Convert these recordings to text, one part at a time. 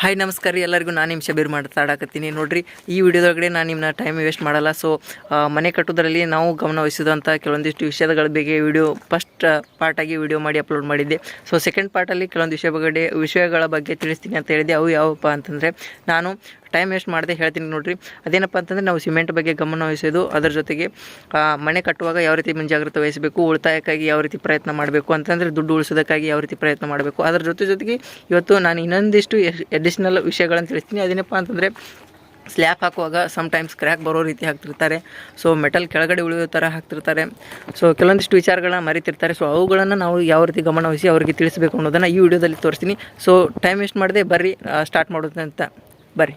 Hi ನಮಸ್ಕಾರ ಎಲ್ಲರಿಗೂ. ನಾನು ನಿಮ್ಮ ಶಬೀರ್ ಮಾತಾಡಕತ್ತೀನಿ ನೋಡಿರಿ, ಈ ವಿಡಿಯೋದೊಳಗಡೆ ನಾನು ನಿಮ್ಮನ್ನ ಟೈಮ್ ವೇಸ್ಟ್ ಮಾಡಲ್ಲ. ಸೊ ಮನೆ ಕಟ್ಟೋದ್ರಲ್ಲಿ ನಾವು ಗಮನ ವಹಿಸಿದಂಥ ಕೆಲವೊಂದಿಷ್ಟು ವಿಷಯಗಳ ಬಗ್ಗೆ ವಿಡಿಯೋ ಫಸ್ಟ್ ಪಾರ್ಟಾಗಿ ವಿಡಿಯೋ ಮಾಡಿ ಅಪ್ಲೋಡ್ ಮಾಡಿದ್ದೆ. ಸೊ ಸೆಕೆಂಡ್ ಪಾರ್ಟಲ್ಲಿ ಕೆಲವೊಂದು ವಿಷಯ ಬಗ್ಗೆ, ವಿಷಯಗಳ ಬಗ್ಗೆ ತಿಳಿಸ್ತೀನಿ ಅಂತ ಹೇಳಿದೆ ಅವು ಯಾವಪ್ಪ ಅಂತಂದರೆ, ನಾನು ಟೈಮ್ ವೇಸ್ಟ್ ಮಾಡದೆ ಹೇಳ್ತೀನಿ ನೋಡ್ರಿ. ಅದೇನಪ್ಪ ಅಂತಂದ್ರೆ ನಾವು ಸಿಮೆಂಟ್ ಬಗ್ಗೆ ಗಮನ ವಹಿಸೋದು, ಅದರ ಜೊತೆಗೆ ಮನೆ ಕಟ್ಟುವಾಗ ಯಾವ ರೀತಿ ಮುಂಜಾಗ್ರತೆ ವಹಿಸಬೇಕು, ಉಳಿತಾಯಕ್ಕಾಗಿ ಯಾವ ರೀತಿ ಪ್ರಯತ್ನ ಮಾಡಬೇಕು ಅಂತಂದ್ರೆ ದುಡ್ಡು ಉಳಿಸೋದಕ್ಕಾಗಿ ಯಾವ ರೀತಿ ಪ್ರಯತ್ನ ಮಾಡಬೇಕು. ಅದರ ಜೊತೆ ಜೊತೆಗೆ ಇವತ್ತು ನಾನು ಇನ್ನೊಂದಿಷ್ಟು ಎಡಿಷ್ನಲ್ ವಿಷಯಗಳನ್ನು ತಿಳಿಸ್ತೀನಿ. ಅದೇನಪ್ಪ ಅಂತಂದರೆ ಸ್ಲ್ಯಾಪ್ ಹಾಕುವಾಗ ಸಮ್ಟೈಮ್ಸ್ ಕ್ರ್ಯಾಕ್ ಬರೋ ರೀತಿ ಹಾಕ್ತಿರ್ತಾರೆ. ಸೊ ಮೆಟಲ್ ಕೆಳಗಡೆ ಉಳಿಯೋ ಥರ ಹಾಕ್ತಿರ್ತಾರೆ. ಸೊ ಕೆಲವೊಂದಿಷ್ಟು ವಿಚಾರಗಳನ್ನ ಮರಿತಿರ್ತಾರೆ. ಸೊ ಅವುಗಳನ್ನು ನಾವು ಯಾವ ರೀತಿ ಗಮನವಹಿಸಿ ಅವರಿಗೆ ತಿಳಿಸಬೇಕು ಅನ್ನೋದನ್ನು ಈ ವಿಡಿಯೋದಲ್ಲಿ ತೋರಿಸ್ತೀನಿ. ಸೊ ಟೈಮ್ ವೇಸ್ಟ್ ಮಾಡದೆ ಬರ್ರಿ ಸ್ಟಾರ್ಟ್ ಮಾಡೋದಂತ. ಬರ್ರಿ.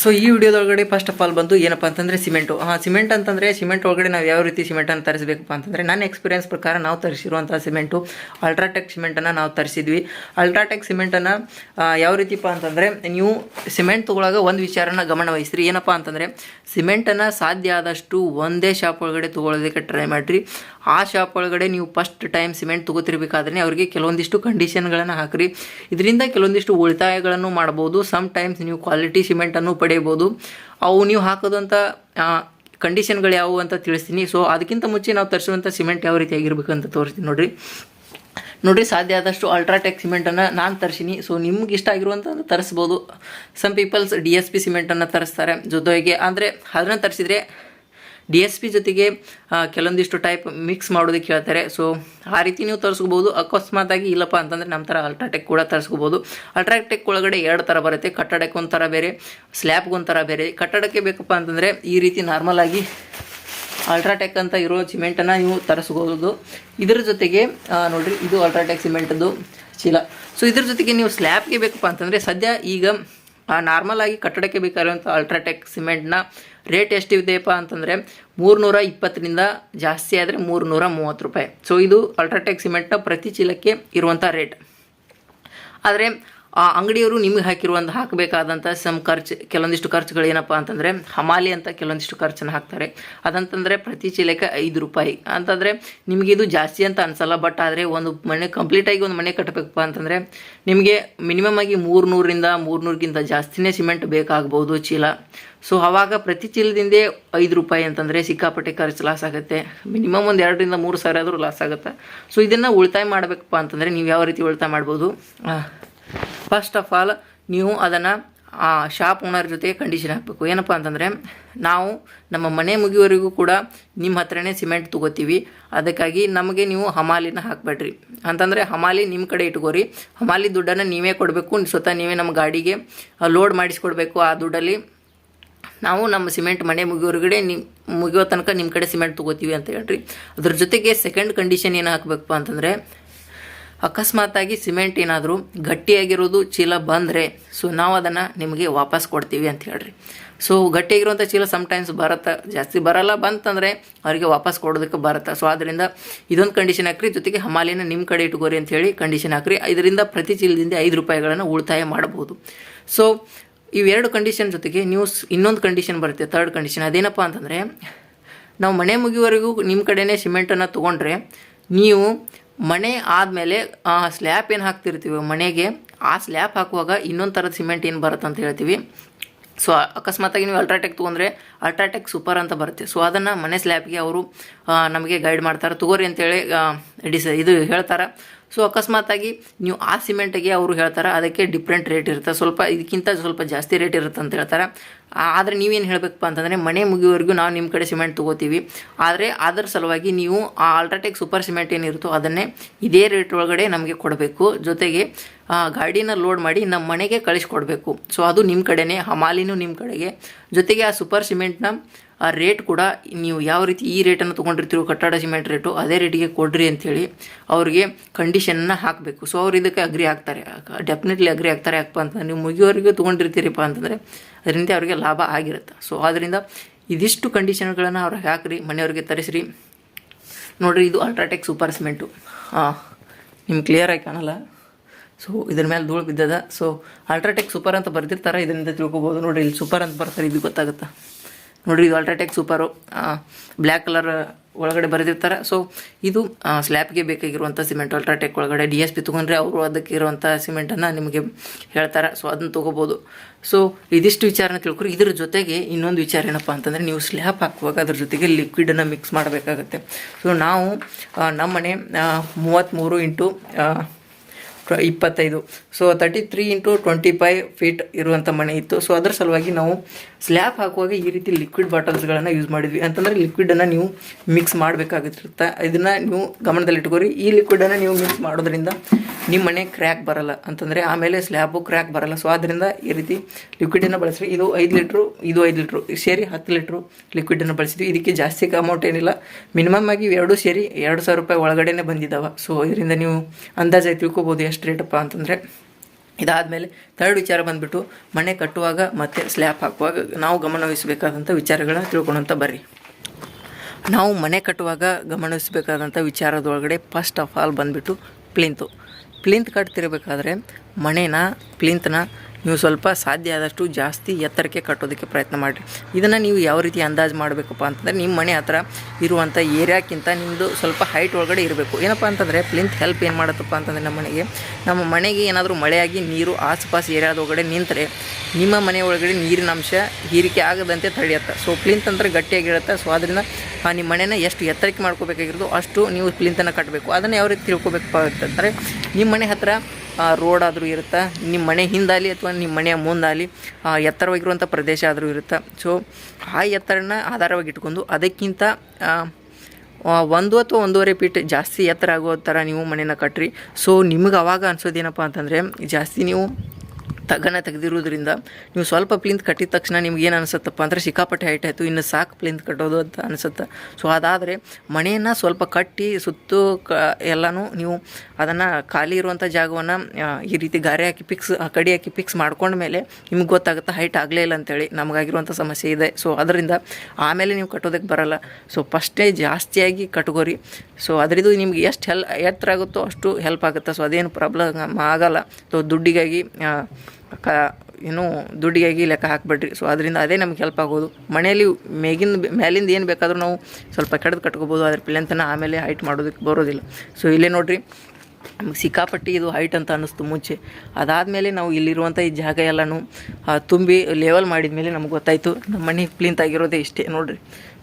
ಸೊ ಈ ವಿಡಿಯೋದೊಳಗಡೆ ಫಸ್ಟ್ ಆಫ್ ಆಲ್ ಬಂದು ಏನಪ್ಪ ಅಂತಂದರೆ ಸಿಮೆಂಟು. ಹಾಂ, ಸಿಮೆಂಟ್ ಅಂತಂದರೆ ಸಿಮೆಂಟ್ ಒಳಗಡೆ ನಾವು ಯಾವ ರೀತಿ ಸಿಮೆಂಟನ್ನು ತರಿಸಬೇಕಪ್ಪ ಅಂತಂದರೆ ನನ್ನ ಎಕ್ಸ್ಪೀರಿಯನ್ಸ್ ಪ್ರಕಾರ ನಾವು ತರಿಸಿರುವಂಥ ಸಿಮೆಂಟು ಅಲ್ಟ್ರಾಟೆಕ್ ಸಿಮೆಂಟನ್ನು ನಾವು ತರಿಸಿದ್ವಿ. ಅಲ್ಟ್ರಾಟೆಕ್ ಸಿಮೆಂಟನ್ನು ಯಾವ ರೀತಿಪ್ಪ ಅಂತಂದರೆ ನೀವು ಸಿಮೆಂಟ್ ತೊಗೊಳಾಗ ಒಂದು ವಿಚಾರನ ಗಮನ ವಹಿಸ್ರಿ. ಏನಪ್ಪ ಅಂತಂದರೆ ಸಿಮೆಂಟನ್ನು ಸಾಧ್ಯ ಆದಷ್ಟು ಒಂದೇ ಶಾಪ್ ಒಳಗಡೆ ತೊಗೊಳೋದಕ್ಕೆ ಟ್ರೈ ಮಾಡಿರಿ. ಆ ಶಾಪ್ ಒಳಗಡೆ ನೀವು ಫಸ್ಟ್ ಟೈಮ್ ಸಿಮೆಂಟ್ ತೊಗೋತಿರ್ಬೇಕಾದ್ರೆ ಅವರಿಗೆ ಕೆಲವೊಂದಿಷ್ಟು ಕಂಡೀಷನ್ಗಳನ್ನು ಹಾಕ್ರಿ. ಇದರಿಂದ ಕೆಲವೊಂದಿಷ್ಟು ಉಳಿತಾಯಗಳನ್ನು ಮಾಡ್ಬೋದು. ಸಮ್ ಟೈಮ್ಸ್ ನೀವು ಕ್ವಾಲಿಟಿ ಸಿಮೆಂಟನ್ನು ಪಡೆಯಬೋದು ಅವು ನೀವು ಹಾಕೋದಂಥ ಕಂಡೀಷನ್ಗಳು ಯಾವುವು ಅಂತ ತಿಳಿಸ್ತೀನಿ. ಸೊ ಅದಕ್ಕಿಂತ ಮುಂಚೆ ನಾವು ತರಿಸುವಂಥ ಸಿಮೆಂಟ್ ಯಾವ ರೀತಿ ಆಗಿರಬೇಕು ಅಂತ ತೋರಿಸ್ತೀನಿ ನೋಡಿರಿ. ನೋಡಿರಿ, ಸಾಧ್ಯ ಆದಷ್ಟು ಅಲ್ಟ್ರಾಟೆಕ್ ಸಿಮೆಂಟನ್ನು ನಾನು ತರಿಸಿನಿ. ಸೊ ನಿಮ್ಗೆ ಇಷ್ಟ ಆಗಿರುವಂಥದ್ದು ತರಿಸ್ಬೋದು. Some peoples D S P ಸಿಮೆಂಟನ್ನು ತರಿಸ್ತಾರೆ. ಜೊತೆಗೆ, ಅಂದರೆ, ಅದನ್ನು ತರಿಸಿದ್ರೆ ಡಿ ಎಸ್ ಪಿ ಜೊತೆಗೆ ಕೆಲವೊಂದಿಷ್ಟು ಟೈಪ್ ಮಿಕ್ಸ್ ಮಾಡೋದಕ್ಕೆ ಹೇಳ್ತಾರೆ. ಸೊ ಆ ರೀತಿ ನೀವು ತರಿಸ್ಕೋಬೋದು ಅಕಸ್ಮಾತಾಗಿ ಇಲ್ಲಪ್ಪ ಅಂತಂದರೆ ನಮ್ಮ ಥರ ಅಲ್ಟ್ರಾಟೆಕ್ ಕೂಡ ತರಿಸ್ಕೋಬೋದು ಅಲ್ಟ್ರಾಟೆಕ್ ಒಳಗಡೆ ಎರಡು ಥರ ಬರುತ್ತೆ. ಕಟ್ಟಡಕ್ಕೆ ಒಂಥರ ಬೇರೆ ಸ್ಲ್ಯಾಬ್ಗೆ ಒಂಥರ ಬೇರೆ. ಕಟ್ಟಡಕ್ಕೆ ಬೇಕಪ್ಪ ಅಂತಂದರೆ ಈ ರೀತಿ ನಾರ್ಮಲ್ ಆಗಿ ಅಲ್ಟ್ರಾಟೆಕ್ ಅಂತ ಇರೋ ಸಿಮೆಂಟನ್ನು ನೀವು ತರಿಸ್ಬೋದು ಇದ್ರ ಜೊತೆಗೆ ನೋಡಿರಿ, ಇದು ಅಲ್ಟ್ರಾಟೆಕ್ ಸಿಮೆಂಟದ್ದು ಚೀಲ. ಸೊ ಇದ್ರ ಜೊತೆಗೆ ನೀವು ಸ್ಲ್ಯಾಬ್ಗೆ ಬೇಕಪ್ಪ ಅಂತಂದರೆ ಸದ್ಯ ಈಗ ನಾರ್ಮಲ್ ಆಗಿ ಕಟ್ಟಡಕ್ಕೆ ಬೇಕಾಗಿರುವಂಥ ಅಲ್ಟ್ರಾಟೆಕ್ ಸಿಮೆಂಟ್ನ ರೇಟ್ ಎಷ್ಟಿದೆಯಪ್ಪ ಅಂತಂದರೆ ಮೂರುನೂರ ಇಪ್ಪತ್ತರಿಂದ ಜಾಸ್ತಿ ಆದರೆ ಮೂರುನೂರ ಮೂವತ್ತು ರೂಪಾಯಿ. ಸೊ ಇದು ಅಲ್ಟ್ರಾಟೆಕ್ ಸಿಮೆಂಟ್ನ ಪ್ರತಿ ಚೀಲಕ್ಕೆ ಇರುವಂಥ ರೇಟ್ ಆದರೆ ಆ ಅಂಗಡಿಯವರು ನಿಮಗೆ ಹಾಕಿರುವಂಥ ಹಾಕಬೇಕಾದಂಥ ಸಮ್ ಖರ್ಚು, ಕೆಲವೊಂದಿಷ್ಟು ಖರ್ಚುಗಳು ಏನಪ್ಪ ಅಂತಂದರೆ ಹಮಾಲಿ ಅಂತ ಕೆಲವೊಂದಿಷ್ಟು ಖರ್ಚನ್ನು ಹಾಕ್ತಾರೆ. ಅದಂತಂದರೆ ಪ್ರತಿ ಚೀಲಕ್ಕೆ ಐದು ರೂಪಾಯಿ. ಅಂತಂದರೆ ನಿಮಗೆ ಇದು ಜಾಸ್ತಿ ಅಂತ ಅನ್ಸಲ್ಲ ಬಟ್ ಆದರೆ ಒಂದು ಮನೆ ಕಂಪ್ಲೀಟಾಗಿ ಒಂದು ಮನೆ ಕಟ್ಟಬೇಕಪ್ಪ ಅಂತಂದರೆ ನಿಮಗೆ ಮಿನಿಮಮ್ ಆಗಿ ಮೂರುನೂರರಿಂದ ಮೂರುನೂರಿಗಿಂತ ಜಾಸ್ತಿನೇ ಸಿಮೆಂಟ್ ಬೇಕಾಗ್ಬೋದು ಚೀಲ. ಸೊ ಆವಾಗ ಪ್ರತಿ ಚೀಲದಿಂದೇ ಐದು ರೂಪಾಯಿ ಅಂತಂದರೆ ಸಿಕ್ಕಾಪಟ್ಟೆ ಖರ್ಚು ಲಾಸ್ ಆಗುತ್ತೆ. ಮಿನಿಮಮ್ ಒಂದು ಎರಡರಿಂದ ಮೂರು ಸಾವಿರ ಆದರೂ ಲಾಸ್ ಆಗುತ್ತೆ. ಸೊ ಇದನ್ನು ಉಳಿತಾಯ ಮಾಡಬೇಕಪ್ಪ ಅಂತಂದರೆ ನೀವು ಯಾವ ರೀತಿ ಉಳಿತಾಯ ಮಾಡ್ಬೋದು? ಫಸ್ಟ್ ಆಫ್ ಆಲ್ ನೀವು ಅದನ್ನು, ಆ ಶಾಪ್ ಓನರ್ ಜೊತೆ ಕಂಡೀಷನ್ ಹಾಕಬೇಕು. ಏನಪ್ಪ ಅಂತಂದರೆ, ನಾವು ನಮ್ಮ ಮನೆ ಮುಗಿಯುವವರೆಗೂ ಕೂಡ ನಿಮ್ಮ ಹತ್ರನೇ ಸಿಮೆಂಟ್ ತೊಗೋತೀವಿ. ಅದಕ್ಕಾಗಿ ನಮಗೆ ನೀವು ಹಮಾಲಿನ ಹಾಕಬೇಡ್ರಿ. ಅಂತಂದರೆ ಹಮಾಲಿ ನಿಮ್ಮ ಕಡೆ ಇಟ್ಕೋರಿ. ಹಮಾಲಿ ದುಡ್ಡನ್ನು ನೀವೇ ಕೊಡಬೇಕು. ಸ್ವತಃ ನೀವೇ ನಮ್ಮ ಗಾಡಿಗೆ ಲೋಡ್ ಮಾಡಿಸ್ಕೊಡ್ಬೇಕು. ಆ ದುಡ್ಡಲ್ಲಿ ನಾವು ನಮ್ಮ ಸಿಮೆಂಟ್ ಮನೆ ಮುಗಿಯೋರ್ಗಡೆ ನಿಮ್ಮ ಮುಗಿಯೋ ತನಕ ನಿಮ್ಮ ಕಡೆ ಸಿಮೆಂಟ್ ತೊಗೋತೀವಿ ಅಂತ ಹೇಳ್ರಿ. ಅದ್ರ ಜೊತೆಗೆ ಸೆಕೆಂಡ್ ಕಂಡೀಷನ್ ಏನು ಹಾಕಬೇಕಪ್ಪ ಅಂತಂದರೆ ಅಕಸ್ಮಾತಾಗಿ ಸಿಮೆಂಟ್ ಏನಾದರೂ ಗಟ್ಟಿಯಾಗಿರೋದು ಚೀಲ ಬಂದರೆ ಸೊ ನಾವು ಅದನ್ನು ನಿಮಗೆ ವಾಪಸ್ ಕೊಡ್ತೀವಿ ಅಂತ ಹೇಳ್ರಿ. ಸೊ ಗಟ್ಟಿಯಾಗಿರುವಂಥ ಚೀಲ ಸಮ್ಟೈಮ್ಸ್ ಬರುತ್ತೆ, ಜಾಸ್ತಿ ಬರಲ್ಲ, ಬಂತಂದರೆ ಅವರಿಗೆ ವಾಪಸ್ ಕೊಡೋದಕ್ಕೆ ಬರುತ್ತೆ. ಸೊ ಆದ್ದರಿಂದ ಇದೊಂದು ಕಂಡೀಷನ್ ಹಾಕ್ರಿ, ಜೊತೆಗೆ ಹಮಾಲಿನ ನಿಮ್ಮ ಕಡೆ ಇಟ್ಕೋರಿ ಹೇಳಿ ಕಂಡೀಷನ್ ಹಾಕ್ರಿ. ಇದರಿಂದ ಪ್ರತಿ ಚೀಲದಿಂದ ಐದು ರೂಪಾಯಿಗಳನ್ನು ಉಳಿತಾಯ ಮಾಡಬಹುದು. ಸೊ ಇವೆರಡು ಕಂಡೀಷನ್ ಜೊತೆಗೆ ನೀವು ಸ್- ಇನ್ನೊಂದು ಕಂಡೀಷನ್ ಬರುತ್ತೆ ತರ್ಡ್ ಕಂಡೀಷನ್ ಅದೇನಪ್ಪ ಅಂತಂದರೆ, ನಾವು ಮನೆ ಮುಗಿಯುವವರೆಗೂ ನಿಮ್ಮ ಕಡೆನೇ ಸಿಮೆಂಟನ್ನು ತೊಗೊಂಡ್ರೆ, ನೀವು ಮನೆ ಆದಮೇಲೆ ಸ್ಲ್ಯಾಪ್ ಏನು ಹಾಕ್ತಿರ್ತೀವಿ ಮನೆಗೆ ಆ ಸ್ಲ್ಯಾಪ್ ಹಾಕುವಾಗ ಇನ್ನೊಂದು ಥರದ ಸಿಮೆಂಟ್ ಏನು ಬರುತ್ತೆ ಅಂತ ಹೇಳ್ತೀವಿ. ಸೊ ಅಕಸ್ಮಾತಾಗಿ ನೀವು ಅಲ್ಟ್ರಾಟೆಕ್ ತೊಗೊಂಡ್ರೆ ಅಲ್ಟ್ರಾಟೆಕ್ ಸೂಪರ್ ಅಂತ ಬರುತ್ತೆ. ಸೊ ಅದನ್ನು ಮನೆ ಸ್ಲ್ಯಾಬ್ಗೆ ಅವರು ನಮಗೆ ಗೈಡ್ ಮಾಡ್ತಾರೆ. ತಗೋರಿ ಅಂತೇಳಿ ಡಿಸ, ಇದು ಹೇಳ್ತಾರೆ. ಸೊ ಅಕಸ್ಮಾತಾಗಿ ನೀವು ಆ ಸಿಮೆಂಟಿಗೆ ಅವರು ಹೇಳ್ತಾರೆ, ಅದಕ್ಕೆ ಡಿಫ್ರೆಂಟ್ ರೇಟ್ ಇರುತ್ತೆ. ಸ್ವಲ್ಪ, ಇದಕ್ಕಿಂತ ಸ್ವಲ್ಪ ಜಾಸ್ತಿ ರೇಟ್ ಇರುತ್ತೆ ಅಂತ ಹೇಳ್ತಾರೆ. ಆದರೆ ನೀವೇನು ಹೇಳಬೇಕಪ್ಪ ಅಂತಂದರೆ ಮನೆ ಮುಗಿಯೋವರೆಗೂ ನಾವು ನಿಮ್ಮ ಕಡೆ ಸಿಮೆಂಟ್ ತೊಗೋತೀವಿ. ಆದರೆ ಅದರ ಸಲುವಾಗಿ ನೀವು ಆ ಅಲ್ಟ್ರಾಟೆಕ್ ಸೂಪರ್ ಸಿಮೆಂಟ್ ಏನಿರುತ್ತೋ ಅದನ್ನೇ ಇದೇ ರೇಟ್ ಒಳಗಡೆ ನಮಗೆ ಕೊಡಬೇಕು. ಜೊತೆಗೆ, ಆ, ಗಾಡಿನ ಲೋಡ್ ಮಾಡಿ ನಮ್ಮ ಮನೆಗೆ ಕಳಿಸ್ಕೊಡ್ಬೇಕು. ಸೊ ಅದು ನಿಮ್ಮ ಕಡೆನೇ ಹಮಾಲಿನೂ ನಿಮ್ಮ ಕಡೆಗೆ. ಜೊತೆಗೆ ಆ ಸೂಪರ್ ಸಿಮೆಂಟ್ನ ಆ ರೇಟ್ ಕೂಡ ನೀವು ಯಾವ ರೀತಿ ಈ ರೇಟನ್ನು ತೊಗೊಂಡಿರ್ತೀರೋ, ಕಟ್ಟಡ ಸಿಮೆಂಟ್ ರೇಟು ಅದೇ ರೇಟಿಗೆ ಕೊಡ್ರಿ ಅಂಥೇಳಿ ಅವ್ರಿಗೆ ಕಂಡೀಷನ್ನ ಹಾಕಬೇಕು. ಸೊ ಅವ್ರು ಇದಕ್ಕೆ ಅಗ್ರಿ ಆಗ್ತಾರೆ. ಡೆಫಿನೆಟ್ಲಿ ಅಗ್ರಿ ಆಗ್ತಾರೆ. ಯಾಕಪ್ಪ ಅಂತ ನೀವು ಮುಗಿಯೋರಿಗೆ ತೊಗೊಂಡಿರ್ತೀರಿಪ್ಪ ಅಂತಂದರೆ ಅದರಿಂದ ಅವರಿಗೆ ಲಾಭ ಆಗಿರುತ್ತೆ. ಸೊ ಆದ್ದರಿಂದ ಇದಿಷ್ಟು ಕಂಡೀಷನ್ಗಳನ್ನು ಅವ್ರಿಗೆ ಹಾಕ್ರಿ, ಮನೆಯವ್ರಿಗೆ ತರಿಸ್ರಿ. ನೋಡಿರಿ, ಇದು ಅಲ್ಟ್ರಾಟೆಕ್ ಸೂಪರ್ ಸಿಮೆಂಟು ನಿಮ್ಗೆ ಕ್ಲಿಯರಾಗಿ ಕಾಣಲ್ಲ? ಸೊ ಇದ್ರ ಮೇಲೆ ಧೂಳು ಬಿದ್ದದ. ಸೊ ಅಲ್ಟ್ರಾಟೆಕ್ ಸೂಪರ್ ಅಂತ ಬರ್ದಿರ್ತಾರೆ? ಇದರಿಂದ ತಿಳ್ಕೊಬೋದು. ನೋಡಿರಿ, ಇಲ್ಲಿ ಸೂಪರ್ ಅಂತ ಬರ್ತಾರೆ. ಇದು ಗೊತ್ತಾಗುತ್ತೆ? ನೋಡ್ರಿ, ಇದು ಅಲ್ಟ್ರಾಟೆಕ್ ಸೂಪರು ಬ್ಲ್ಯಾಕ್ ಕಲರ್ ಒಳಗಡೆ ಬರೆದಿರ್ತಾರೆ. ಸೊ ಇದು ಸ್ಲ್ಯಾಬ್ಗೆ ಬೇಕಾಗಿರುವಂಥ ಸಿಮೆಂಟ್ ಅಲ್ಟ್ರಾಟೆಕ್ ಒಳಗಡೆ ಡಿ ಎಸ್ ಪಿ ತೊಗೊಂಡ್ರೆ ಅವರು ಅದಕ್ಕೆ ಇರುವಂಥ ಸಿಮೆಂಟನ್ನು ನಿಮಗೆ ಹೇಳ್ತಾರೆ. ಸೊ ಅದನ್ನು ತೊಗೋಬೋದು. ಸೊ ಇದಿಷ್ಟು ವಿಚಾರನ ತಿಳ್ಕೊರಿ. ಇದ್ರ ಜೊತೆಗೆ ಇನ್ನೊಂದು ವಿಚಾರ ಏನಪ್ಪ ಅಂತಂದರೆ, ನೀವು ಸ್ಲ್ಯಾಬ್ ಹಾಕುವಾಗ ಅದ್ರ ಜೊತೆಗೆ ಲಿಕ್ವಿಡನ್ನು ಮಿಕ್ಸ್ ಮಾಡಬೇಕಾಗತ್ತೆ. ಸೊ ನಾವು ನಮ್ಮ ಮನೆ ಮೂವತ್ತ್ಮೂರು ಇಂಟು ಇಪ್ಪತ್ತೈದು. So thirty three into twenty five feet ಇರುವಂಥ ಮನೆ ಇತ್ತು. ಸೊ ಅದರ ಸಲುವಾಗಿ ನಾವು ಸ್ಲ್ಯಾಬ್ ಹಾಕುವಾಗ ಈ ರೀತಿ ಲಿಕ್ವಿಡ್ ಬಾಟಲ್ಸ್ಗಳನ್ನು ಯೂಸ್ ಮಾಡಿದ್ವಿ. ಅಂತಂದರೆ ಲಿಕ್ವಿಡನ್ನು ನೀವು ಮಿಕ್ಸ್ ಮಾಡಬೇಕಾಗಿರುತ್ತೆ. ಇದನ್ನು ನೀವು ಗಮನದಲ್ಲಿಟ್ಕೋರಿ. ಈ ಲಿಕ್ವಿಡನ್ನು ನೀವು ಮಿಕ್ಸ್ ಮಾಡೋದ್ರಿಂದ ನಿಮ್ಮ ಮನೆ ಕ್ರ್ಯಾಕ್ ಬರಲ್ಲ. ಅಂತಂದರೆ ಆಮೇಲೆ ಸ್ಲ್ಯಾಬು ಕ್ರ್ಯಾಕ್ ಬರಲ್ಲ. ಸೊ ಆದ್ದರಿಂದ ಈ ರೀತಿ ಲಿಕ್ವಿಡನ್ನು ಬಳಸಿರಿ. ಇದು ಐದು ಲೀಟ್ರು ಇದು ಐದು ಲೀಟ್ರು ಸೇರಿ ಹತ್ತು ಲೀಟ್ರು ಲಿಕ್ವಿಡನ್ನು ಬಳಸಿದ್ವಿ. ಇದಕ್ಕೆ ಜಾಸ್ತಿ ಅಮೌಂಟ್ ಏನಿಲ್ಲ. ಮಿನಿಮಮ್ ಆಗಿ ಎರಡೂ ಸೇರಿ ಎರಡು ಸಾವಿರ ರೂಪಾಯಿ ಒಳಗಡೆನೇ ಬಂದಿದ್ದಾವೆ ಸೊ ಇದರಿಂದ ನೀವು ಅಂದಾಜಾಗಿ ತಿಳ್ಕೊಬೋದು ಎಷ್ಟು ರೇಟಪ್ಪ ಅಂತಂದರೆ. ಇದಾದಮೇಲೆ ಥರ್ಡ್ ವಿಚಾರ ಬಂದುಬಿಟ್ಟು ಮನೆ ಕಟ್ಟುವಾಗ ಮತ್ತು ಸ್ಲ್ಯಾಪ್ ಹಾಕುವಾಗ ನಾವು ಗಮನವಹಿಸಬೇಕಾದಂಥ ವಿಚಾರಗಳನ್ನ ತಿಳ್ಕೊಳಂತ ಬರ್ರಿ. ನಾವು ಮನೆ ಕಟ್ಟುವಾಗ ಗಮನವಹಿಸಬೇಕಾದಂಥ ವಿಚಾರದೊಳಗಡೆ ಫಸ್ಟ್ ಆಫ್ ಆಲ್ ಬಂದುಬಿಟ್ಟು ಪ್ಲಿಂತು ಪ್ಲಿಂತ್ ಕಟ್ತಿರಬೇಕಾದ್ರೆ ಮನೆನ ಪ್ಲಿಂತ್ನ ನೀವು ಸ್ವಲ್ಪ ಸಾಧ್ಯ ಆದಷ್ಟು ಜಾಸ್ತಿ ಎತ್ತರಕ್ಕೆ ಕಟ್ಟೋದಕ್ಕೆ ಪ್ರಯತ್ನ ಮಾಡಿರಿ. ಇದನ್ನು ನೀವು ಯಾವ ರೀತಿ ಅಂದಾಜು ಮಾಡಬೇಕಪ್ಪ ಅಂತಂದರೆ ನಿಮ್ಮ ಮನೆ ಹತ್ರ ಇರುವಂಥ ಏರಿಯಾಕ್ಕಿಂತ ನಿಮ್ಮದು ಸ್ವಲ್ಪ ಹೈಟ್ ಒಳಗಡೆ ಇರಬೇಕು. ಏನಪ್ಪ ಅಂತಂದರೆ ಪ್ಲಿಂತ್ ಹೆಲ್ಪ್ ಏನು ಮಾಡುತ್ತಪ್ಪ ಅಂತಂದರೆ ನಮ್ಮ ಮನೆಗೆ ನಮ್ಮ ಮನೆಗೆ ಏನಾದರೂ ಮಳೆಯಾಗಿ ನೀರು ಆಸುಪಾಸು ಏರಿಯಾದೊಳಗಡೆ ನಿಂತರೆ ನಿಮ್ಮ ಮನೆ ಒಳಗಡೆ ನೀರಿನ ಅಂಶ ಹೀರಿಕೆ ಆಗದಂತೆ ತಡೆಯುತ್ತೆ. ಸೊ ಪ್ಲಿಂತ್ ಅಂದ್ರೆ ಗಟ್ಟಿಯಾಗಿರುತ್ತೆ. ಸೊ ಅದರಿಂದ ನಿಮ್ಮ ಮನೆನ ಎಷ್ಟು ಎತ್ತರಕ್ಕೆ ಮಾಡ್ಕೋಬೇಕಾಗಿರೋದು ಅಷ್ಟು ನೀವು ಪ್ಲಿಂತನ್ನು ಕಟ್ಟಬೇಕು ಅದನ್ನು ಯಾವ ರೀತಿ ತಿಳ್ಕೊಬೇಕಪ್ಪ ಅಂತಂದರೆ ನಿಮ್ಮ ಮನೆ ಹತ್ರ ರೋಡ್ ಆದರೂ ಇರುತ್ತೆ ನಿಮ್ಮ ಮನೆ ಹಿಂದಾಲಿ ಅಥವಾ ನಿಮ್ಮ ಮನೆಯ ಮುಂದಾಲಿ ಆ, ಎತ್ತರವಾಗಿರುವಂಥ ಪ್ರದೇಶ ಆದರೂ ಇರುತ್ತೆ. ಸೊ ಆ ಎತ್ತರನ ಆಧಾರವಾಗಿ ಇಟ್ಕೊಂಡು ಅದಕ್ಕಿಂತ ಒಂದು ಅಥವಾ ಒಂದೂವರೆ ಫೀಟ್ ಜಾಸ್ತಿ ಎತ್ತರ ಆಗೋ ಥರ ನೀವು ಮನೇನ ಕಟ್ಟ್ರಿ ಸೊ ನಿಮಗೆ ಅವಾಗ ಅನ್ಸೋದೇನಪ್ಪ ಅಂತಂದರೆ ಜಾಸ್ತಿ ನೀವು ತಗನ ತೆಗೆದಿರೋದ್ರಿಂದ ನೀವು ಸ್ವಲ್ಪ ಪ್ಲಿಂತ್ ಕಟ್ಟಿದ ತಕ್ಷಣ ನಿಮ್ಗೆ ಏನು ಅನಿಸುತ್ತಪ್ಪ ಅಂದರೆ ಸಿಕ್ಕಾಪಟ್ಟೆ ಹೈಟ್ ಆಯಿತು, ಇನ್ನು ಸಾಕು ಪ್ಲಿಂತ್ ಕಟ್ಟೋದು ಅಂತ ಅನಿಸುತ್ತೆ. ಸೊ ಅದಾದರೆ ಮನೆಯನ್ನು ಸ್ವಲ್ಪ ಕಟ್ಟಿ, ಸುತ್ತು, ಕ, ಎಲ್ಲನೂ ನೀವು ಅದನ್ನು ಖಾಲಿ ಇರುವಂಥ ಜಾಗವನ್ನು ಈ ರೀತಿ ಗಾರೆ ಹಾಕಿ ಫಿಕ್ಸ್ ಕಡಿ ಹಾಕಿ ಫಿಕ್ಸ್ ಮಾಡ್ಕೊಂಡ್ಮೇಲೆ ನಿಮ್ಗೆ ಗೊತ್ತಾಗುತ್ತೆ ಹೈಟ್ ಆಗಲೇ ಇಲ್ಲ ಅಂತೇಳಿ ನಮಗಾಗಿರುವಂಥ ಸಮಸ್ಯೆ ಇದೆ. ಸೊ ಅದರಿಂದ ಆಮೇಲೆ ನೀವು ಕಟ್ಟೋದಕ್ಕೆ ಬರಲ್ಲ. ಸೊ ಫಸ್ಟೇ ಜಾಸ್ತಿಯಾಗಿ ಕಟ್ಕೋರಿ. ಸೊ ಅದರಿಂದ ನಿಮ್ಗೆ ಎಷ್ಟು ಹೆಲ್ ಎತ್ತರ ಆಗುತ್ತೋ ಅಷ್ಟು ಹೆಲ್ಪ್ ಆಗುತ್ತೆ. ಸೊ ಅದೇನು ಪ್ರಾಬ್ಲಮ್ ಆಗಲ್ಲ. ಸೊ ದುಡ್ಡಿಗಾಗಿ ಕ ಏನು ದುಡ್ಡಿಗಾಗಿ ಲೆಕ್ಕ ಹಾಕ್ಬೇಡ್ರಿ. ಸೊ ಅದರಿಂದ ಅದೇ ನಮ್ಗೆ ಹೆಲ್ಪ್ ಆಗೋದು. ಮನೆಯಲ್ಲಿ ಮೇಗಿಂದ ಮೇಲಿಂದ ಏನು ಬೇಕಾದರೂ ನಾವು ಸ್ವಲ್ಪ ಕೆಡದು ಕಟ್ಕೋಬೋದು. ಅದ್ರ ಪಿಲ್ಲೆಂತನ ಆಮೇಲೆ ಹೈಟ್ ಮಾಡೋದಕ್ಕೆ ಬರೋದಿಲ್ಲ. ಸೊ ಇಲ್ಲೇ ನೋಡ್ರಿ, ನಮ್ಗೆ ಸಿಕ್ಕಾಪಟ್ಟಿ ಇದು ಹೈಟ್ ಅಂತ ಅನ್ನಿಸ್ತು ಮುಂಚೆ. ಅದಾದಮೇಲೆ ನಾವು ಇಲ್ಲಿರುವಂಥ ಈ ಜಾಗ ಎಲ್ಲನೂ ತುಂಬಿ ಲೆವೆಲ್ ಮಾಡಿದ ಮೇಲೆ ನಮ್ಗೆ ಗೊತ್ತಾಯಿತು. ನಮ್ಮ ಮನೆ ಆಗಿರೋದೇ ಇಷ್ಟೇ ನೋಡ್ರಿ.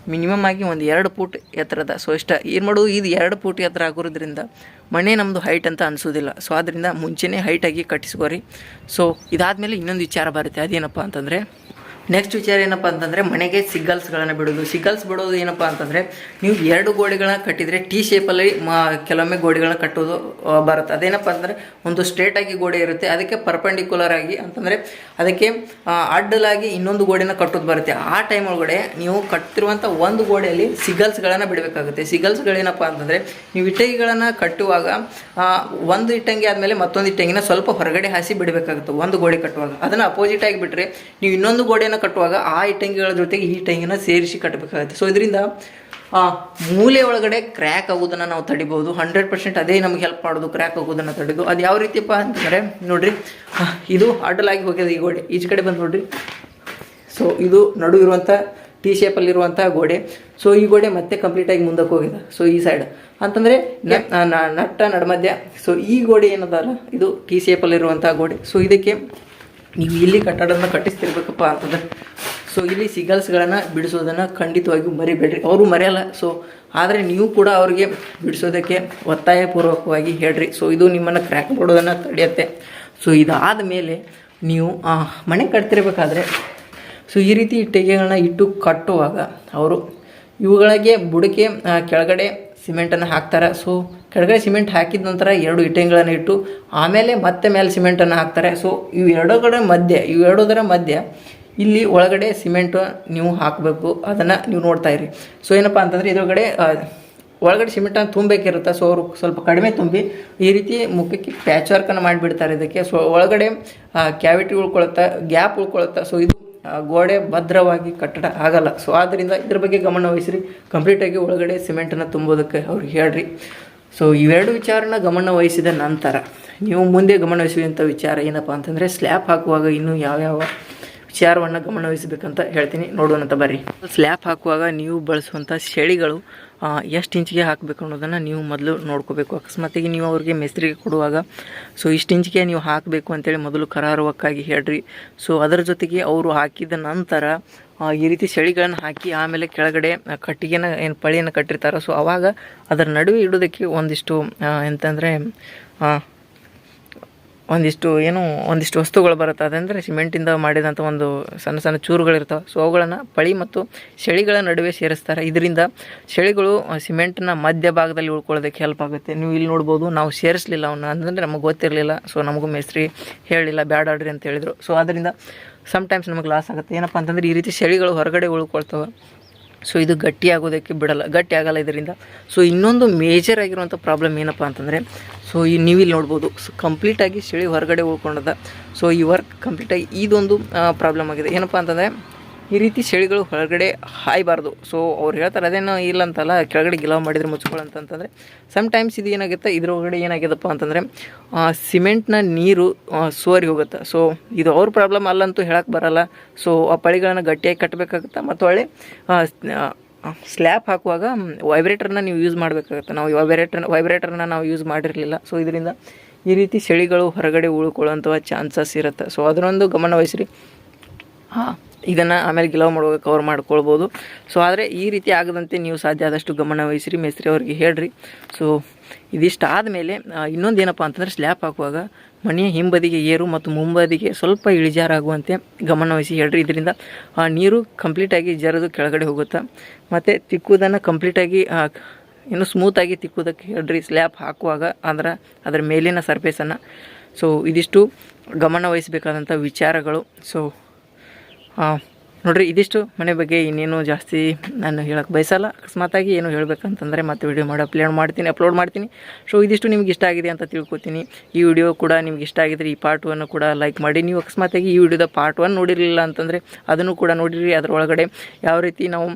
ಮಿನಿಮಮ್ ಆಗಿ ಒಂದು ಎರಡು ಫೂಟ್ ಎತ್ತರದ ಸೊ ಇಷ್ಟ ಏನು ಮಾಡೋದು? ಇದು ಎರಡು ಫೂಟ್ ಎತ್ತರ ಆಗೋದ್ರಿಂದ ಮನೆ ನಮ್ಮದು ಹೈಟ್ ಅಂತ ಅನಿಸೋದಿಲ್ಲ. ಸೊ ಅದರಿಂದ ಮುಂಚೆನೇ ಹೈಟಾಗಿ ಕಟ್ಟಿಸ್ಕೋರಿ. ಸೊ ಇದಾದಮೇಲೆ ಇನ್ನೊಂದು ವಿಚಾರ ಬರುತ್ತೆ. ಅದೇನಪ್ಪ ಅಂತಂದರೆ ನೆಕ್ಸ್ಟ್ ವಿಚಾರ ಏನಪ್ಪ ಅಂತಂದರೆ ಮನೆಗೆ ಸಿಗ್ಗಲ್ಸ್ಗಳನ್ನು ಬಿಡೋದು. ಸಿಗ್ಗಲ್ಸ್ ಬಿಡೋದು ಏನಪ್ಪ ಅಂತಂದರೆ ನೀವು ಎರಡು ಗೋಡೆಗಳನ್ನ ಕಟ್ಟಿದರೆ ಟಿ ಶೇಪಲ್ಲಿ ಮ, ಕೆಲವೊಮ್ಮೆ ಗೋಡೆಗಳನ್ನ ಕಟ್ಟೋದು ಬರುತ್ತೆ. ಅದೇನಪ್ಪ ಅಂದರೆ ಒಂದು ಸ್ಟ್ರೇಟಾಗಿ ಗೋಡೆ ಇರುತ್ತೆ. ಅದಕ್ಕೆ ಪರ್ಪೆಂಡಿಕ್ಯುಲರ್ ಆಗಿ ಅಂತಂದರೆ ಅದಕ್ಕೆ ಅಡ್ಡಲಾಗಿ ಇನ್ನೊಂದು ಗೋಡೆನ ಕಟ್ಟೋದು ಬರುತ್ತೆ. ಆ ಟೈಮ್ ಒಳಗಡೆ ನೀವು ಕಟ್ತಿರುವಂಥ ಒಂದು ಗೋಡೆಯಲ್ಲಿ ಸಿಗಲ್ಸ್ಗಳನ್ನು ಬಿಡಬೇಕಾಗುತ್ತೆ. ಸಿಗಲ್ಸ್ಗಳೇನಪ್ಪ ಅಂತಂದರೆ ನೀವು ಇಟ್ಟಂಗಿಗಳನ್ನು ಕಟ್ಟುವಾಗ ಒಂದು ಇಟ್ಟಂಗಿ ಆದಮೇಲೆ ಮತ್ತೊಂದು ಇಟ್ಟಂಗಿನ ಸ್ವಲ್ಪ ಹೊರಗಡೆ ಹಾಸಿ ಬಿಡಬೇಕಾಗುತ್ತೆ. ಒಂದು ಗೋಡೆ ಕಟ್ಟುವಾಗ. ಅದನ್ನು ಅಪೋಸಿಟ್ ಆಗಿ ಬಿಟ್ಟರೆ ನೀವು ಇನ್ನೊಂದು ಗೋಡೆಯನ್ನು ಕಟ್ಟುವಾಗ ಆ ಇಟ್ಟಂಗಿಗಳ ಜೊತೆಗೆ ಈ ಇಟ್ಟಂಗಿನ ಸೇರಿಸಿ ಕಟ್ಟಬೇಕಾಗುತ್ತೆ. ಸೊ ಇದರಿಂದ ಆ, ಮೂಲೆ ಒಳಗಡೆ ಕ್ರ್ಯಾಕ್ ಆಗೋದನ್ನು ನಾವು ತಡಿಬೋದು. ಹಂಡ್ರೆಡ್ ಪರ್ಸೆಂಟ್ ಅದೇ ನಮ್ಗೆ ಹೆಲ್ಪ್ ಮಾಡೋದು ಕ್ರ್ಯಾಕ್ ಆಗೋದನ್ನು ತಡೆದು. ಅದು ಯಾವ ರೀತಿಯಪ್ಪ ಅಂತಂದರೆ ನೋಡ್ರಿ ಇದು ಅಡ್ಡಲಾಗಿ ಹೋಗ್ಯದ ಈ ಗೋಡೆ. ಈಚೆ ಕಡೆ ಬಂದು ನೋಡ್ರಿ. ಸೊ ಇದು ನಡು ಇರುವಂಥ ಟಿ ಶೇಪಲ್ಲಿರುವಂಥ ಗೋಡೆ. ಸೊ ಈ ಗೋಡೆ ಮತ್ತೆ ಕಂಪ್ಲೀಟಾಗಿ ಮುಂದಕ್ಕೆ ಹೋಗಿದೆ. ಸೊ ಈ ಸೈಡ್ ಅಂತಂದರೆ ನಟ್ಟ ನಡ್ಮಧ್ಯ ಸೊ ಈ ಗೋಡೆ ಏನದಲ್ಲ ಇದು ಟಿ ಶೇಪಲ್ಲಿರುವಂಥ ಗೋಡೆ. ಸೊ ಇದಕ್ಕೆ ನೀವು ಇಲ್ಲಿ ಕಟ್ಟಡವನ್ನು ಕಟ್ಟಿಸ್ತಿರ್ಬೇಕಪ್ಪ ಅಂತಂದ್ರೆ. ಸೊ ಇಲ್ಲಿ ಸಿಗಲ್ಸ್ಗಳನ್ನು ಬಿಡಿಸೋದನ್ನು ಖಂಡಿತವಾಗಿಯೂ ಮರಿಬೇಡ್ರಿ. ಅವರು ಮರೆಯಲ್ಲ. ಸೊ ಆದರೆ ನೀವು ಕೂಡ ಅವ್ರಿಗೆ ಬಿಡಿಸೋದಕ್ಕೆ ಒತ್ತಾಯಪೂರ್ವಕವಾಗಿ ಹೇಳ್ರಿ. ಸೊ ಇದು ನಿಮ್ಮನ್ನು ಕ್ರ್ಯಾಕ್ ಮಾಡೋದನ್ನು ತಡೆಯುತ್ತೆ. ಸೊ ಇದಾದ ಮೇಲೆ ನೀವು ಮನೆ ಕಟ್ತಿರ್ಬೇಕಾದ್ರೆ ಸೊ ಈ ರೀತಿ ಇಟ್ಟಿಗೆಗಳನ್ನ ಇಟ್ಟು ಕಟ್ಟುವಾಗ, ಅವರು ಇವುಗಳಿಗೆ ಬುಡಕೆ ಕೆಳಗಡೆ ಸಿಮೆಂಟನ್ನು ಹಾಕ್ತಾರೆ. ಸೊ ಕೆಳಗಡೆ ಸಿಮೆಂಟ್ ಹಾಕಿದ ನಂತರ ಎರಡು ಇಟ್ಟಂಗಿಗಳನ್ನು ಇಟ್ಟು, ಆಮೇಲೆ ಮತ್ತೆ ಮೇಲೆ ಸಿಮೆಂಟನ್ನು ಹಾಕ್ತಾರೆ. ಸೊ ಇವು ಎರಡೂಗಳ ಮಧ್ಯೆ ಇವೆರಡೂದರ ಮಧ್ಯೆ ಇಲ್ಲಿ ಒಳಗಡೆ ಸಿಮೆಂಟು ನೀವು ಹಾಕಬೇಕು. ಅದನ್ನು ನೀವು ನೋಡ್ತಾ ಇರಿ. ಸೊ ಏನಪ್ಪ ಅಂತಂದರೆ ಇದ್ರೊಳಗಡೆ ಒಳಗಡೆ ಸಿಮೆಂಟನ್ನು ತುಂಬಬೇಕಿರುತ್ತೆ. ಸೊ ಅವರು ಸ್ವಲ್ಪ ಕಡಿಮೆ ತುಂಬಿ, ಈ ರೀತಿ ಮುಖಕ್ಕೆ ಪ್ಯಾಚ್ ವರ್ಕನ್ನು ಮಾಡಿಬಿಡ್ತಾರೆ ಇದಕ್ಕೆ. ಸೊ ಒಳಗಡೆ ಕ್ಯಾವಿಟಿ ಉಳ್ಕೊಳುತ್ತೆ ಗ್ಯಾಪ್ ಉಳ್ಕೊಳುತ್ತೆ. ಸೊ ಇದು ಗೋಡೆ ಭದ್ರವಾಗಿ ಕಟ್ಟಡ ಆಗಲ್ಲ. ಸೊ ಆದ್ದರಿಂದ ಇದ್ರ ಬಗ್ಗೆ ಗಮನ ವಹಿಸ್ರಿ. ಕಂಪ್ಲೀಟಾಗಿ ಒಳಗಡೆ ಸಿಮೆಂಟನ್ನು ತುಂಬೋದಕ್ಕೆ ಅವ್ರಿಗೆ ಹೇಳ್ರಿ. ಸೊ ಇವೆರಡು ವಿಚಾರನ ಗಮನ ವಹಿಸಿದ ನಂತರ ನೀವು ಮುಂದೆ ಗಮನವಹಿಸುವಂಥ ವಿಚಾರ ಏನಪ್ಪ ಅಂತಂದರೆ ಸ್ಲ್ಯಾಪ್ ಹಾಕುವಾಗ ಇನ್ನೂ ಯಾವ್ಯಾವ ವಿಚಾರವನ್ನು ಗಮನವಹಿಸಬೇಕಂತ ಹೇಳ್ತೀನಿ. ನೋಡುವಂಥ ಬರ್ರಿ. ಸ್ಲ್ಯಾಪ್ ಹಾಕುವಾಗ ನೀವು ಬಳಸುವಂಥ ಶೆಳಿಗಳು ಎಷ್ಟು ಇಂಚಿಗೆ ಹಾಕಬೇಕು ಅನ್ನೋದನ್ನು ನೀವು ಮೊದಲು ನೋಡ್ಕೋಬೇಕು. ಅಕಸ್ಮಾತಿಗೆ ನೀವು ಅವ್ರಿಗೆ ಮೆಸ್ರಿಗೆ ಕೊಡುವಾಗ, ಸೊ, ಇಷ್ಟು ಇಂಚಿಗೆ ನೀವು ಹಾಕಬೇಕು ಅಂತೇಳಿ ಮೊದಲು ಕರಾರುವಕ್ಕಾಗಿ ಹೇಳ್ರಿ. ಸೊ, ಅದರ ಜೊತೆಗೆ ಅವರು ಹಾಕಿದ ನಂತರ ಈ ರೀತಿ ಚಳಿಗಳನ್ನು ಹಾಕಿ ಆಮೇಲೆ ಕೆಳಗಡೆ ಕಟ್ಟಿಗೆನ, ಏನು ಪಳಿಯನ್ನು ಕಟ್ಟಿರ್ತಾರೆ, ಸೊ, ಅವಾಗ ಅದರ ನಡುವೆ ಇಡೋದಕ್ಕೆ ಒಂದಿಷ್ಟು ಎಂತಂದರೆ ಒಂದಿಷ್ಟು ಏನು ಒಂದಿಷ್ಟು ವಸ್ತುಗಳು ಬರುತ್ತೆ. ಅದಂದರೆ ಸಿಮೆಂಟಿಂದ ಮಾಡಿದಂಥ ಒಂದು ಸಣ್ಣ ಸಣ್ಣ ಚೂರುಗಳಿರ್ತವೆ. ಸೊ ಅವುಗಳನ್ನು ಪಳಿ ಮತ್ತು ಶೆಳಿಗಳ ನಡುವೆ ಸೇರಿಸ್ತಾರೆ. ಇದರಿಂದ ಶೆಳಿಗಳು ಆ, ಸಿಮೆಂಟ್ನ ಮಧ್ಯ ಭಾಗದಲ್ಲಿ ಉಳ್ಕೊಳ್ಳೋದಕ್ಕೆ ಹೆಲ್ಪ್ ಆಗುತ್ತೆ. ನೀವು ಇಲ್ಲಿ ನೋಡ್ಬೋದು ನಾವು ಸೇರಿಸಲಿಲ್ಲ ಅವನ್ನ ಅಂತಂದರೆ ನಮಗೆ ಗೊತ್ತಿರಲಿಲ್ಲ. ಸೊ ನಮಗೂ ಮೇಸ್ತ್ರಿ ಹೇಳಿಲ್ಲ ಬ್ಯಾಡಾಡ್ರಿ ಅಂತ ಹೇಳಿದರು. ಸೊ ಅದರಿಂದ ಸಮ್ಟೈಮ್ಸ್ ನಮಗೆ ಲಾಸ್ ಆಗುತ್ತೆ. ಏನಪ್ಪ ಅಂತಂದರೆ ಈ ರೀತಿ ಶೆಳಿಗಳು ಹೊರಗಡೆ ಉಳ್ಕೊಳ್ತವೆ. ಸೊ ಇದು ಗಟ್ಟಿ ಆಗೋದಕ್ಕೆ ಬಿಡಲ್ಲ ಗಟ್ಟಿ ಆಗಲ್ಲ ಇದರಿಂದ. ಸೊ ಇನ್ನೊಂದು ಮೇಜರ್ ಆಗಿರುವಂಥ ಪ್ರಾಬ್ಲಮ್ ಏನಪ್ಪ ಅಂತಂದರೆ ಸೊ ಈ ನೀವು ಇಲ್ಲಿ ನೋಡ್ಬೋದು ಸೊ ಕಂಪ್ಲೀಟಾಗಿ ಚಳಿ ಹೊರಗಡೆ ಉಳ್ಕೊಂಡದ. ಸೊ ಈ ವರ್ಕ್ ಕಂಪ್ಲೀಟಾಗಿ ಇದೊಂದು ಪ್ರಾಬ್ಲಮ್ ಆಗಿದೆ. ಏನಪ್ಪ ಅಂತಂದರೆ ಈ ರೀತಿ ಚಳಿಗಳು ಹೊರಗಡೆ ಹಾಯಬಾರ್ದು. ಸೊ ಅವ್ರು ಹೇಳ್ತಾರೆ, ಅದೇನೋ ಇಲ್ಲ ಅಂತಲ್ಲ ಕೆಳಗಡೆ ಗಿಲಾವ್ ಮಾಡಿದ್ರೆ ಮುಚ್ಕೊಳ್ಳಂತಂತಂದರೆ ಸಮ್ಟೈಮ್ಸ್ ಇದು ಏನಾಗುತ್ತೆ, ಇದ್ರೊಳಗಡೆ ಏನಾಗ್ಯದಪ್ಪ ಅಂತಂದರೆ ಸಿಮೆಂಟ್ನ ನೀರು ಸೋರಿ ಹೋಗುತ್ತೆ. ಸೊ ಇದು ಅವ್ರ ಪ್ರಾಬ್ಲಮ್ ಅಲ್ಲಂತೂ ಹೇಳಕ್ಕೆ ಬರಲ್ಲ. ಸೊ ಆ ಪಳಿಗಳನ್ನು ಗಟ್ಟಿಯಾಗಿ ಕಟ್ಟಬೇಕಾಗುತ್ತೆ ಮತ್ತು ಒಳ್ಳೆ ಸ್ಲ್ಯಾಪ್ ಹಾಕುವಾಗ ವೈಬ್ರೇಟರ್ನ ನೀವು ಯೂಸ್ ಮಾಡಬೇಕಾಗುತ್ತೆ. ನಾವು ವೈಬ್ರೇಟರ್ ವೈಬ್ರೇಟರ್ನ ನಾವು ಯೂಸ್ ಮಾಡಿರಲಿಲ್ಲ. ಸೊ ಇದರಿಂದ ಈ ರೀತಿ ಚಳಿಗಳು ಹೊರಗಡೆ ಉಳ್ಕೊಳ್ಳೋಂಥ ಚಾನ್ಸಸ್ ಇರುತ್ತೆ. ಸೊ ಅದನ್ನೊಂದು ಗಮನ ವಹಿಸ್ರಿ ಹಾಂ. ಇದನ್ನು ಆಮೇಲೆ ಗಿಲವ್ ಮಾಡುವಾಗ ಕವರ್ ಮಾಡ್ಕೊಳ್ಬೋದು. ಸೊ ಆದರೆ ಈ ರೀತಿ ಆಗದಂತೆ ನೀವು ಸಾಧ್ಯ ಆದಷ್ಟು ಗಮನ ವಹಿಸಿರಿ, ಮೇಸ್ತ್ರಿ ಅವ್ರಿಗೆ ಹೇಳ್ರಿ. ಸೊ ಇದಿಷ್ಟು ಆದಮೇಲೆ ಇನ್ನೊಂದು ಏನಪ್ಪ ಅಂತಂದರೆ ಸ್ಲ್ಯಾಪ್ ಹಾಕುವಾಗ ಮನೆಯ ಹಿಂಬದಿಗೆ ಏರು ಮತ್ತು ಮುಂಬದಿಗೆ ಸ್ವಲ್ಪ ಇಳಿಜಾರಾಗುವಂತೆ ಗಮನವಹಿಸಿ ಹೇಳ್ರಿ. ಇದರಿಂದ, ಆ, ನೀರು ಕಂಪ್ಲೀಟಾಗಿ ಜರದು ಕೆಳಗಡೆ ಹೋಗುತ್ತೆ, ಮತ್ತು ತಿಕ್ಕುವುದನ್ನು ಕಂಪ್ಲೀಟಾಗಿ ಇನ್ನು ಸ್ಮೂತಾಗಿ ತಿಕ್ಕುವುದಕ್ಕೆ ಹೇಳ್ರಿ. ಸ್ಲ್ಯಾಪ್ ಹಾಕುವಾಗ ಅಂದ್ರೆ ಅದರ ಮೇಲಿನ ಸರ್ಫೇಸನ್ನು ಸೊ ಇದಿಷ್ಟು ಗಮನವಹಿಸಬೇಕಾದಂಥ ವಿಚಾರಗಳು. ಸೊ ನೋಡ್ರಿ, ಇದಿಷ್ಟು ಮನೆ ಬಗ್ಗೆ ಇನ್ನೇನು ಜಾಸ್ತಿ ನಾನು ಹೇಳಕ್ಕೆ ಬಯಸಲ್ಲ. ಅಕಸ್ಮಾತಾಗಿ ಏನು ಹೇಳಬೇಕಂತಂದರೆ ಮತ್ತೆ ವಿಡಿಯೋ ಮಾಡಿ ಅಪ್ಲೋಡ್ ಮಾಡ್ತೀನಿ ಅಪ್ಲೋಡ್ ಮಾಡ್ತೀನಿ. ಸೊ ಇದಿಷ್ಟು ನಿಮ್ಗೆ ಇಷ್ಟ ಆಗಿದೆ ಅಂತ ತಿಳ್ಕೊತೀನಿ. ಈ ವಿಡಿಯೋ ಕೂಡ ನಿಮ್ಗೆ ಇಷ್ಟ ಆಗಿದ್ರೆ ಈ ಪಾರ್ಟ್ ಒನ್ನು ಕೂಡ ಲೈಕ್ ಮಾಡಿ. ನೀವು ಅಕಸ್ಮಾತಾಗಿ ಈ ವಿಡಿಯೋದ ಪಾರ್ಟ್ ಒನ್ ನೋಡಿರಲಿಲ್ಲ ಅಂತಂದರೆ ಅದನ್ನು ಕೂಡ ನೋಡಿರಿ. ಅದರೊಳಗಡೆ ಯಾವ ರೀತಿ ನಾವು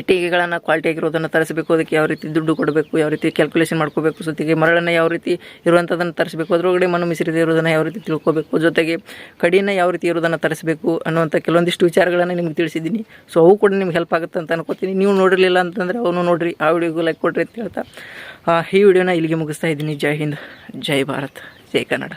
ಇಟ್ಟಿಗೆಗಳನ್ನು ಕ್ವಾಲಿಟಿ ಆಗಿರೋದನ್ನು ತರಿಸಬೇಕು, ಅದಕ್ಕೆ ಯಾವ ರೀತಿ ದುಡ್ಡು ಕೊಡಬೇಕು, ಯಾವ ರೀತಿ ಕ್ಯಾಲ್ಕುಲೇಷನ್ ಮಾಡ್ಕೋಬೇಕು ಜೊತೆಗೆ ಮರಳನ್ನು ಯಾವ ರೀತಿ ಇರುವಂಥದ್ದನ್ನು ತರಿಸಬೇಕು, ಅದರೊಳಗಡೆ ಮಣ್ಣು ಮಿಶ್ರಿತ ಇರೋದನ್ನು ಯಾವ ರೀತಿ ತಿಳ್ಕೋಬೇಕು, ಜೊತೆಗೆ ಕಡಿನ ಯಾವ ರೀತಿ ಇರೋದನ್ನು ತರಿಸಬೇಕು ಅನ್ನುವಂಥ ಕೆಲವೊಂದಿಷ್ಟು ವಿಚಾರಗಳನ್ನು ನಿಮ್ಗೆ ತಿಳಿಸಿದ್ದೀನಿ. ಸೊ ಅವು ಕೂಡ ನಿಮ್ಗೆ ಹೆಲ್ಪ್ ಆಗುತ್ತೆ ಅಂತ ಅನ್ಕೋತೀನಿ. ನೀವು ನೋಡಿರಲಿಲ್ಲ ಅಂತಂದರೆ ಅವನು ನೋಡಿರಿ, ಆ ವಿಡಿಯೋಗೂ ಲೈಕ್ ಕೊಡ್ರಿ ಅಂತ ಹೇಳ್ತಾ ಈ ವಿಡಿಯೋನ ಇಲ್ಲಿಗೆ ಮುಗಿಸ್ತಾ ಇದ್ದೀನಿ. ಜೈ ಹಿಂದ್, ಜೈ ಭಾರತ್, ಜೈ ಕನ್ನಡ.